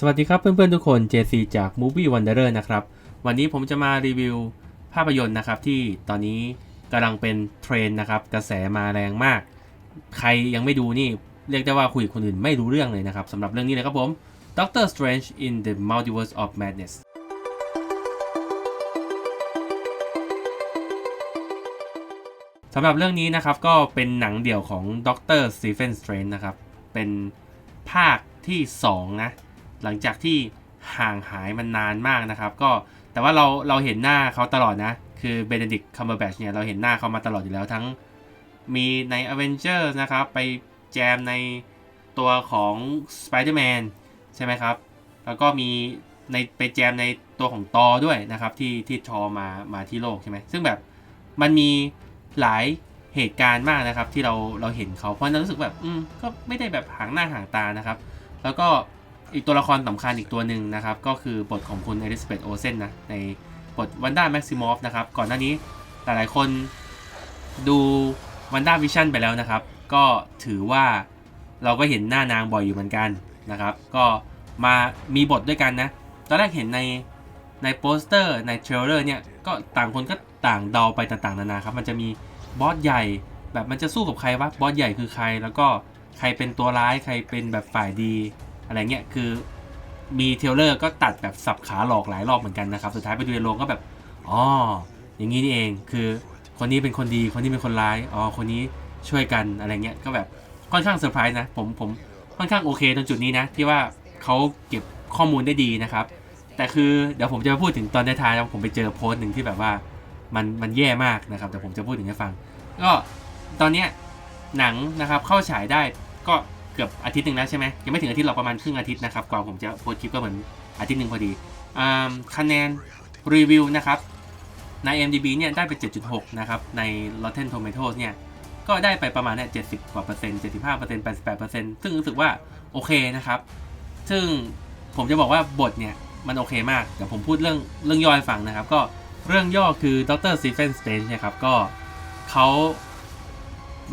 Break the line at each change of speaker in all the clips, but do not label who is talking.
สวัสดีครับเพื่อนๆทุกคน JC จาก Movie Wanderer นะครับ วันนี้ผมจะมารีวิวภาพยนตร์นะครับที่ตอนนี้กำลังเป็นเทรนนะครับ กระแสมาแรงมาก ใครยังไม่ดูนี่ เรียกได้ว่าคุยกับคนอื่นไม่รู้เรื่องเลยนะครับสำหรับเรื่องนี้เลยครับผม Doctor Strange in the Multiverse of Madness สำหรับเรื่องนี้นะครับก็เป็นหนังเดี่ยวของดรสตีเฟนสเตรนนะครับ เป็นภาคที่ 2 นะ หลังจากที่ห่างหายมันนานมากนะครับ ก็แต่ว่าเราเราเห็นหน้าเขาตลอดนะ คือเบเนดิกคัมเบอร์แบชเนี่ยเราเห็นหน้าเขามาตลอดอยู่แล้วทั้งมีใน a v e n g e r s นะครับ ไปแจมในตัวของ Spider-Man ใช่ไหมครับ แล้วก็มีในไปแจมในตัวของตอด้วยนะครับ ที่ที่ทอมามาที่โลกใช่ไหมซึ่งแบบมันมีหลายเหตุการณ์มากนะครับ ที่เราเราเห็นเขาเพราะฉะนั้นรู้สึกแบบอืมก็ไม่ได้แบบห่างหน้าห่างตานะครับ แล้วก็ อีกตัวละครสำคัญอีกตัวหนึ่งนะครับ ก็คือบทของคุณเอลิซาเบธโอเซนนะ ในบทวันด้าแม็กซิมอฟนะครับ ก่อนหน้านี้หลายๆคนดูวันด้าวิชั่นไปแล้วนะครับ ก็ถือว่าเราก็เห็นหน้านางบ่อยอยู่เหมือนกันนะครับ ก็มามีบทด้วยกันนะ ตอนแรกเห็นในในโปสเตอร์ในเทรลเลอร์เนี่ย ก็ต่างคนก็ต่างเดาไปต่างๆนานาครับ มันจะมีบอสใหญ่แบบมันจะสู้กับใครวะ บอสใหญ่คือใคร แล้วก็ใครเป็นตัวร้าย ใครเป็นแบบฝ่ายดี อะไรเงี้ยคือมีเทลเลอร์ก็ตัดแบบสับขาหลอกหลายรอบเหมือนกันนะครับ สุดท้ายไปดูในโรงก็แบบอ๋ออย่างนี้นี่เองคือคนนี้เป็นคนดีคนนี้เป็นคนร้ายอ๋อคนนี้ช่วยกันอะไรเงี้ยก็แบบค่อนข้างเซอร์ไพรส์นะผมผมค่อนข้างโอเคตรงจุดนี้นะ ที่ว่าเขาเก็บข้อมูลได้ดีนะครับ แต่คือเดี๋ยวผมจะมาพูดถึงตอนท้ายๆผมไปเจอโพสต์หนึ่งที่แบบว่ามันมันแย่มากนะครับแต่ผมจะพูดถึงให้ฟัง ก็ตอนเนี้ยหนังนะครับเข้าฉายได้ก็ เกือบอาทิตย์หนึ่งแล้วใช่ไหมยังไม่ถึงอาทิตย์หรอกประมาณครึ่งอาทิตย์นะครับก่อนผมจะโพสคลิปก็เหมือนอาทิตย์หนึ่งพอดีอคะแนนรีวิวนะครับใน MDB เนี่ยได้ไป 7.6 นะครับ ใน Rotten Tomatoes เนี่ย ก็ได้ไปประมาณเนี่ย70 กว่าเปอร์เซ็นต์75เปอร์เซ็นต์88เปอร์เซ็นต์ซึ่งรู้สึกว่าโอเคนะครับ ซึ่งผมจะบอกว่าบทเนี่ย มันโอเคมาก เดี๋ยวผมพูดเรื่องเรื่องย่อให้ฟังนะครับ ก็เรื่องย่อคือดรซีเฟนสเตนนะครับ ก็เขา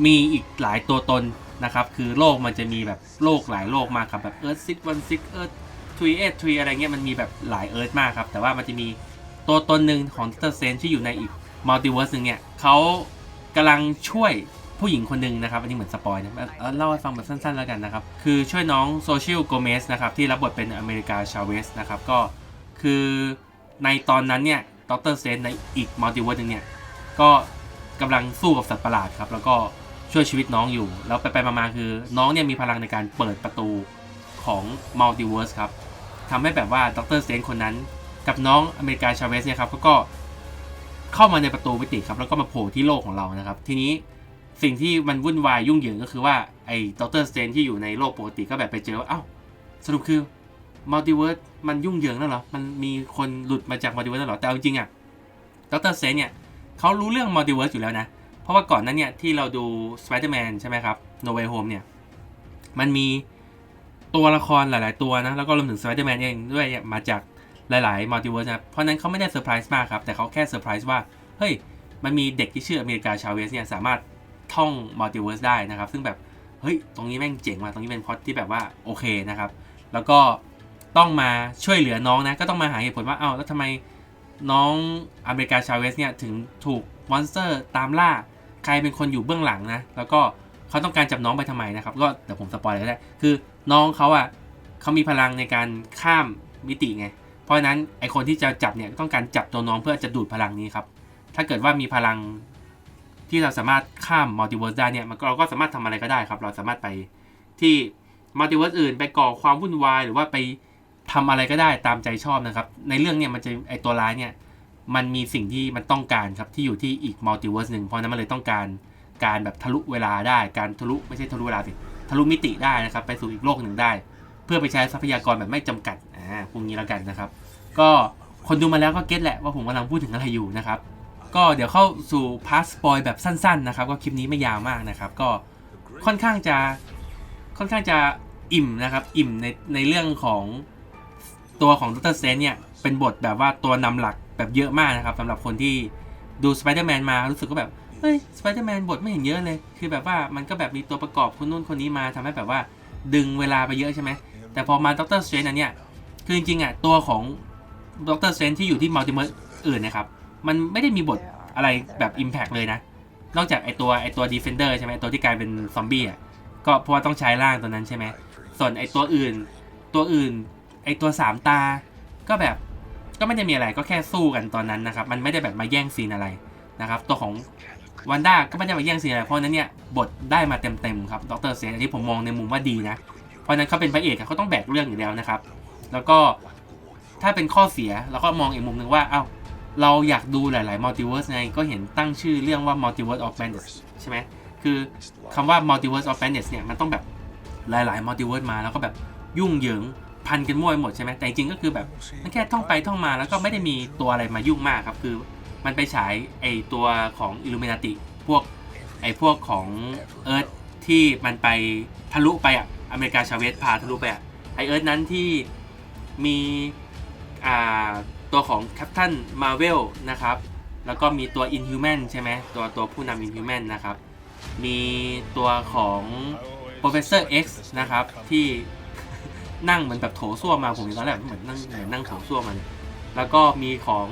มีอีกหลายตัวตน นะครับคือโลกมันจะมีแบบโลกหลายโลกมากครับแบบเอิร์ธซิกวันซิกเอิร์ธทรีเอทรีอะไรเงี้ยมันมีแบบหลายเอิร์ธมากครับแต่ว่ามันจะมีตัวตนหนึ่งของดรเซนที่อยู่ในอีกมัลติเวิร์สหนึ่งเนี่ยเขากำลังช่วยผู้หญิงคนหนึ่งนะครับ อันนี้เหมือนสปอยนะเอ่อเล่าให้ฟังแบบสั้นๆแล้วกันนะครับ คือช่วยน้องโซเชียลโกเมสนะครับ ที่รับบทเป็นอเมริกาชาเวสนะครับ ก็คือในตอนนั้นเนี่ยดรเซนในอีกมัลติเวิร์สหนึ่งเนี่ย ก็กำลังสู้กับสัตว์ประหลาดครับ แล้วก็ ช่วยชีวิตน้องอยู่ แล้วไปไปๆมาๆคือ น้องเนี่ยมีพลังในการเปิดประตูของมัลติเวิร์สครับทำให้แบบว่าดรเซนคนนั้น กับน้องอเมริกาชาเวสเนี่ยครับก็เข้ามาในประตูมิติครับแล้วก็มาโผล่ที่โลกของเรานะครับ ทีนี้สิ่งที่มันวุ่นวายยุ่งเหยิงก็คือว่าไอ้ดรสเตนที่อยู่ในโลกปกติก็แบบไปเจอว่าเอ้าสรุปคือมัลติเวิร์สมันยุ่งเหยิงแล้วเหรอ มันมีคนหลุดมาจากมัลติเวิร์สแล้วเหรอ แต่เอาจริงๆอะดรสเตนเนี่ยเขารู้เรื่องมัลติเวิร์สอยู่แล้วนะเพราะว่าก่อนนั้นเนี่ยที่เราดู Spider-Man ใช่ไหมครับ No Way Home เนี่ย มันมีตัวละครหลาย ๆ ตัวนะ แล้วก็รวมถึง Spider-Man เองด้วยเนี่ยมาจากหลาย ๆ มัลติเวิร์สนะ เพราะนั้นเขาไม่ได้เซอร์ไพรส์มากครับ แต่เขาแค่เซอร์ไพรส์ว่า เฮ้ย มันมีเด็กที่ชื่ออเมริกาชาเวสเนี่ยสามารถท่องมัลติเวิร์สได้นะครับ ซึ่งแบบ เฮ้ย ตรงนี้แม่งเจ๋งว่ะ ตรงนี้เป็นพล็อตที่แบบว่าโอเคนะครับ แล้วก็ต้องมาช่วยเหลือน้องนะ ก็ต้องมาหาเหตุผลว่า เอ้า แล้วทำไมน้องอเมริกาชาเวสเนี่ยถึงถูกมอนสเตอร์ตามล่า ใครเป็นคนอยู่เบื้องหลังนะ แล้วก็เขาต้องการจับน้องไปทำไมนะครับ ก็เดี๋ยวผมสปอยเลยก็ได้ คือน้องเขาอะเขามีพลังในการข้ามมิติไง เพราะนั้นไอคนที่จะจับเนี่ยต้องการจับตัวน้องเพื่อจะดูดพลังนี้ครับ ถ้าเกิดว่ามีพลังที่เราสามารถข้ามมัลติเวิร์สได้เนี่ยมันเราก็สามารถทำอะไรก็ได้ครับ เราสามารถไปที่มัลติเวิร์สอื่น ไปก่อความวุ่นวายหรือว่าไปทำอะไรก็ได้ตามใจชอบนะครับ ในเรื่องเนี่ยมันจะไอตัวร้ายเนี่ย มันมีสิ่งที่มันต้องการครับที่อยู่ที่อีกมัลติเวิร์สหนึ่งเพราะนั้นมันเลยต้องการการแบบทะลุเวลาได้ การทะลุไม่ใช่ทะลุเวลาสิทะลุมิติได้นะครับ ไปสู่อีกโลกหนึ่งได้ เพื่อไปใช้ทรัพยากรแบบไม่จำกัดอ่าพวกนี้แล้วกันนะครับ ก็คนดูมาแล้วก็เก็ตแหละว่าผมกำลังพูดถึงอะไรอยู่นะครับ ก็เดี๋ยวเข้าสู่พาร์ทสปอยแบบสั้นๆนะครับ ก็คลิปนี้ไม่ยาวมากนะครับ ก็ค่อนข้างจะค่อนข้างจะอิ่มนะครับ อิ่มในในเรื่องของตัวของดรเซนเนี่ยเป็นบทแบบว่าตัวนำหลัก แบบเยอะมากนะครับสำหรับคนที่ดูสไปเดอร์แมนมารู้สึกก็แบบเฮ้ยสไปเดอร์แมนบทไม่เห็นเยอะเลย คือแบบว่ามันก็แบบมีตัวประกอบคนนู้นคนนี้มาทำให้แบบว่าดึงเวลาไปเยอะใช่ไหม แต่พอมาด็อกเตอร์สเตรนอันเนี้ยคือจริงๆอะตัวของด็อกเตอร์เซนที่อยู่ที่มัลติเวิร์สอื่นนะครับ มันไม่ได้มีบทอะไรแบบ Impact เลยนะ นอกจากไอตัวไอตัว Defender ใช่ไหมตัวที่กลายเป็นซอมบี้อะก็เพราะว่าต้องใช้ร่างตัวนั้นใช่ไหมส่วนไอตัวอื่นตัวอื่นไอตัวสามตาก็แบบ ก็ไม่ได้มีอะไรก็แค่สู้กันตอนนั้นนะครับ มันไม่ได้แบบมาแย่งซีนอะไรนะครับ ตัวของวันด้าก็ไม่ได้มาแย่งซีนอะไรเพราะฉะนั้นเนี่ยบทได้มาเต็มๆครับดรเซนอันนี้ผมมองในมุมว่าดีนะ เพราะฉะนั้นเขาเป็นพระเอกอะเขาต้องแบกเรื่องอยู่แล้วนะครับ แล้วก็ถ้าเป็นข้อเสียเราก็มองอีกมุมหนึ่งว่าเอ้าเราอยากดูหลายๆมัลติเวิร์สไงก็เห็นตั้งชื่อเรื่องว่า Multiverse of Madness ใช่ไหมคือคำว่า Multiverse of Madness เนี่ยมันต้องแบบหลายๆมัลติเวิร์สมาแล้วก็แบบยุ่งเหยิง พันกันมั่วไปหมดใช่ไหมแต่จริงๆก็คือแบบมันแค่ท่องไปท่องมาแล้วก็ไม่ได้มีตัวอะไรมายุ่งมากครับ คือมันไปฉายไอตัวของ Illuminati พวกไอพวกของเอิร์ธที่มันไปทะลุไปอะอเมริกาชาเวสพาทะลุไปอะไอเอิร์ธนั้นที่มีอ่าตัวของแคปตันมาเวลนะครับแล้วก็มีตัว Inhuman ใช่ไหมตัวตัวผู้นำ Inhuman นะครับ มีตัวของ Professor X นะครับที่ นั่งเหมือนแบบโถส้วมมาผมตอนแรกเหมือนนั่งเหมือนนั่งโถส้วมมันแล้วก็มีของ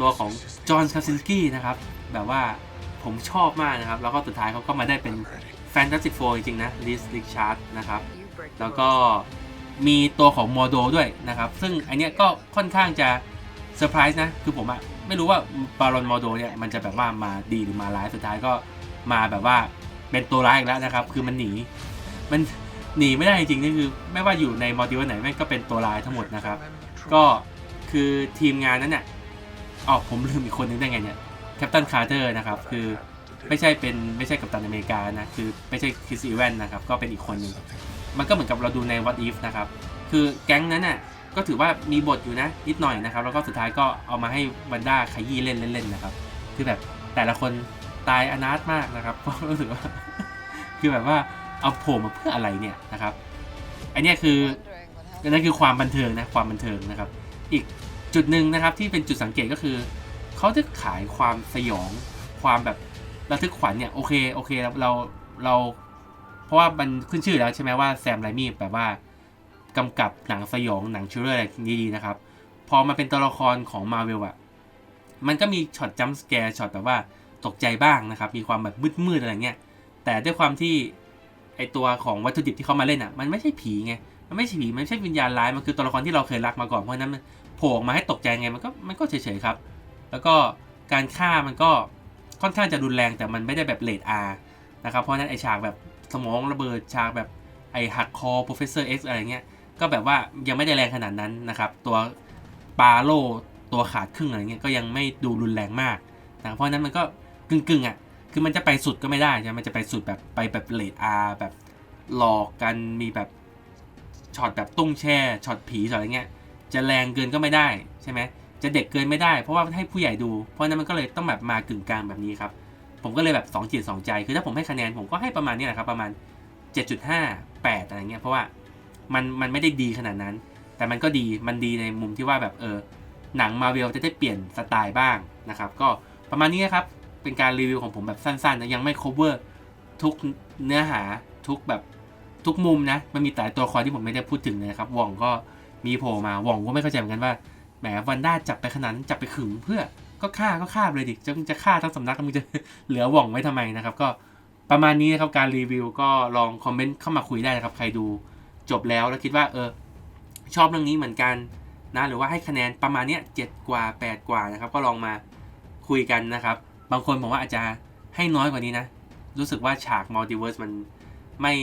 ตัวของจอห์นคาซินสกี้นะครับ แบบว่าผมชอบมากนะครับ แล้วก็สุดท้ายเขาก็มาได้เป็น Fantastic Four จริงๆนะ Liz Richard นะครับ แล้วก็มีตัวของโมโดด้วยนะครับ ซึ่งอันเนี้ยก็ค่อนข้างจะเซอร์ไพรส์นะ คือผมอะไม่รู้ว่าบารอนโมโดเนี่ยมันจะแบบว่ามาดีหรือมาร้ายสุดท้ายก็มาแบบว่าเป็นตัวร้ายอีกแล้วนะครับ คือมันหนี มัน หนีไม่ได้จริงๆนี่คือไม่ว่าอยู่ในมัลติเวิร์สไหนแม่งก็เป็นตัวร้ายทั้งหมดนะครับ ก็คือทีมงานนั้นเนี่ยอ๋อผมลืมอีกคนนึงได้ไงเนี่ยแคปตันคาร์เตอร์นะครับ คือไม่ใช่เป็นไม่ใช่กัปตันอเมริกานะ คือไม่ใช่คริสอีแวนนะครับ ก็เป็นอีกคนหนึ่งมันก็เหมือนกับเราดูใน What If นะครับ คือแก๊งนั้นน่ะก็ถือว่ามีบทอยู่นะ นิดหน่อยนะครับ แล้วก็สุดท้ายก็เอามาให้วันด้าขยี้เล่นเล่นๆนะครับ คือแบบแต่ละคนตายอนาถมากนะครับเพราะรู้สึกว่า คือแบบว่า เอาโผล่มาเพื่ออะไรเนี่ยนะครับอันนี้คือนั่นคือความบันเทิงนะความบันเทิงนะครับ อีกจุดหนึ่งนะครับที่เป็นจุดสังเกตก็คือเขาจะขายความสยองความแบบระทึกขวัญเนี่ยโอเคโอเคเราเราเรา เพราะว่ามันขึ้นชื่อแล้วใช่ไหมว่าแซมไรมี่แบบว่ากำกับหนังสยองหนังชิลเลอร์อะไรดีๆนะครับ พอมาเป็นตัวละครของมาเวลอะมันก็มีช็อตจัมป์สแกร์ช็อตแบบว่าตกใจบ้างนะครับ มีความแบบมืดๆอะไรเงี้ยแต่ด้วยความที่ ไอตัวของวัตถุดิบที่เขามาเล่นอะมันไม่ใช่ผีไง มันไม่ใช่ผี มันไม่ใช่วิญญาณร้าย มันคือตัวละครที่เราเคยรักมาก่อน เพราะนั้นมันโผล่ออกมาให้ตกใจไง มันก็มันก็เฉยๆครับ แล้วก็การฆ่ามันก็ค่อนข้างจะรุนแรงแต่มันไม่ได้แบบเลดอาร์นะครับ เพราะนั้นไอฉากแบบสมองระเบิดฉากแบบไอหักคอ professor X อะไรเงี้ย ก็แบบว่ายังไม่ได้แรงขนาดนั้นนะครับ ตัวปาโลตัวขาดครึ่งอะไรเงี้ยก็ยังไม่ดูรุนแรงมากนะเพราะนั้นมันก็กึ่งๆอะ คือมันจะไปสุดก็ไม่ได้ใช่ไหมมันจะไปสุดแบบไปแบบเลดอาร์แบบหลอกกันมีแบบช็อตแบบตุ้งแช่ช็อตผีช็อตอะไรเงี้ย จะแรงเกินก็ไม่ได้ใช่ไหมจะเด็กเกินไม่ได้ เพราะว่าให้ผู้ใหญ่ดู เพราะนั้นมันก็เลยต้องแบบมากึ่งกลางแบบนี้ครับผมก็เลยแบบ2จิต2ใจ คือถ้าผมให้คะแนนผมก็ให้ประมาณนี้แหละครับ ประมาณ 7.5 8อะไรเงี้ย เพราะว่ามันมันไม่ได้ดีขนาดนั้น แต่มันก็ดี มันดีในมุมที่ว่าแบบเออหนังมาเวลจะได้เปลี่ยนสไตล์บ้างนะครับ ก็ประมาณนี้นครับ เป็นการรีวิวของผมแบบสั้นๆนะยังไม่ cover ทุกเนื้อหาทุกแบบทุกมุมนะ มันมีแต่ตัวละครที่ผมไม่ได้พูดถึงเลยนะครับว่องก็มีโผล่มาว่องก็ไม่เข้าใจเหมือนกันว่าแหมวันด้าจับไปขนาดนั้นจับไปขึงเพื่อก็ฆ่าก็ฆ่าเลยดิจะจะฆ่าทั้งสำนักมึงจะเหลือว่องไว้ทำไมนะครับ ก็ประมาณนี้นะครับการรีวิวก็ลองคอมเมนต์เข้ามาคุยได้นะครับ ใครดูจบแล้วแล้วคิดว่าเออชอบเรื่องนี้เหมือนกันนะหรือว่าให้คะแนนประมาณเนี้ยเจ็ดกว่าแปดกว่านะครับ ก็ลองมาคุยกันนะครับ บางคนผมว่าอาจจะให้น้อยกว่านี้นะ รู้สึกว่าฉากมัลติเวิร์สมันไม่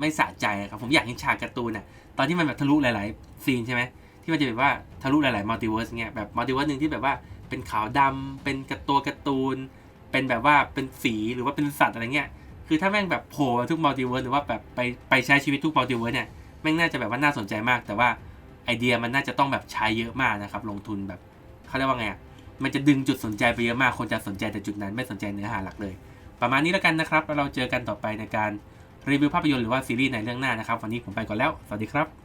ไม่สะใจครับ ผมอยากเห็นฉากการ์ตูนอะตอนที่มันแบบทะลุหลาย ๆ ซีนใช่ไหมที่มันจะแบบว่าทะลุหลาย ๆ มัลติเวิร์สเงี้ยแบบมัลติเวิร์สหนึ่งที่แบบว่าเป็นขาวดำเป็นกระตัวการ์ตูน เป็นแบบว่าเป็นสีหรือว่าเป็นสัตว์อะไรเงี้ยคือถ้าแม่งแบบโผล่มาทุกมัลติเวิร์สหรือว่าแบบไปไปใช้ชีวิตทุกมัลติเวิร์สเนี่ยแม่งน่าจะแบบว่าน่าสนใจมาก แต่ว่าไอเดียมันน่าจะต้องแบบใช้เยอะมากนะครับลงทุนแบบเขาเรียกว่าไงอะ มันจะดึงจุดสนใจไปเยอะมาก คนจะสนใจแต่จุดนั้นไม่สนใจเนื้อหาหลักเลย ประมาณนี้แล้วกันนะครับ แล้วเราเจอกันต่อไปในการรีวิวภาพยนตร์หรือว่าซีรีส์ในเรื่องหน้านะครับ วันนี้ผมไปก่อนแล้ว สวัสดีครับ